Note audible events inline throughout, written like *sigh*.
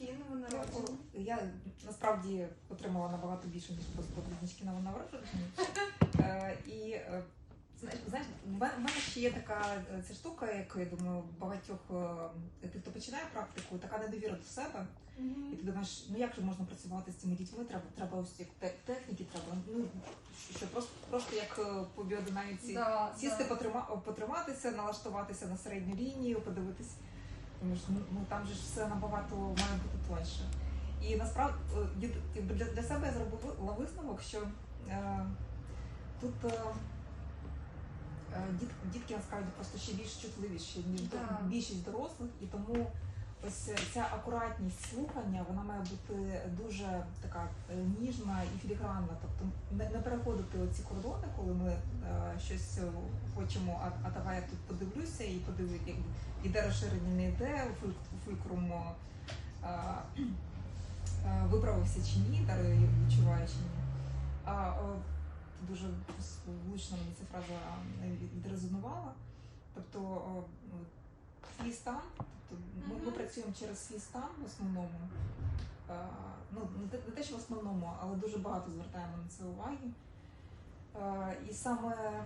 батьківські новонароджені. Я насправді отримала набагато більше, ніж просто близнючки новонароджені. *laughs* І е, знаєш, в мене ще є така е, ця штука, яку я думаю, багатьох е, тих, хто починає практику, така недовіра до себе. І ти думаєш, ну як же можна працювати з цими дітьми? Треба, треба ось як те- техніки, треба ну що просто, просто як по біодинаміці Да, сісти, да. потрима, потриматися, налаштуватися на середню лінію, подивитись. Тому що ну, ну там же ж все набагато має бути тоньше. І насправді е, для, для себе я зробила висновок, що е, тут е, е, дітки насправді просто ще більш чутливіші, ніж Да. більшість дорослих, і тому ось ця акуратність слухання вона має бути дуже така е, ніжна і філігранна. Тобто не, переходити оці кордони, коли ми е, щось е, хочемо, а, а давай я тут подивлюся і подивлюся, як іде розширення, не йде, фуль- фулькрум е, е, виправився чи ні, та я відчуваю чи ні. А, е, дуже влучно мені ця фраза відрезонувала. Тобто о, ну, свій стан, тобто ми, ми Мгм. Працюємо через свій стан в основному. Е, Ну, не те, що в основному, але дуже багато звертаємо на це уваги. Е, І саме,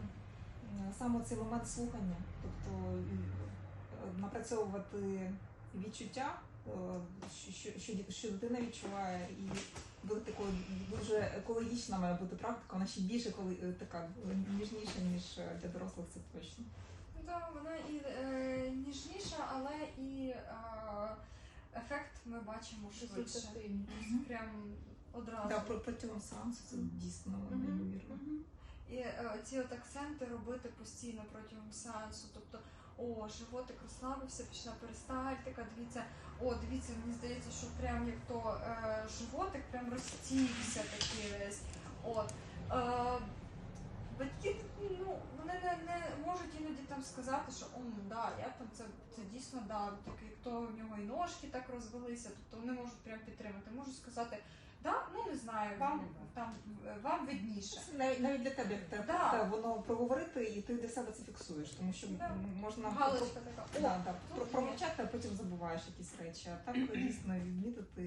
саме цей момент слухання, тобто е, напрацьовувати відчуття, е, що, що, що, дитина відчуває, і буде такою дуже екологічна має бути практика, вона ще більше коли е, така ніжніша, ніж е, для дорослих, це точно. Да, вона і е, ніжніша, але і е, ефект ми бачимо швидше. Прям одразу. Да, про- протягом сеансу це дійсно неймовірно. мгм. І е, ці от акценти робити постійно протягом сеансу. Тобто, о, животик розслабився, пішла перистальтика, дивіться, о, дивіться, мені здається, що прям як то е, животик прям розтікся такий весь. От. Е, батьки ну, вони не, не сказати, що ом, да, я там це, це дійсно да, так як то в нього і ножки так розвелися, тобто вони можуть прям підтримати. Можуть сказати, да, ну не знаю, вам там вам видніше. Навіть, навіть для тебе, терапевта, Да. воно проговорити, і ти для себе це фіксуєш, тому що Да. можна Галочка така. О, да, да, промовчати, а потім забуваєш якісь речі. А так дійсно відмітити,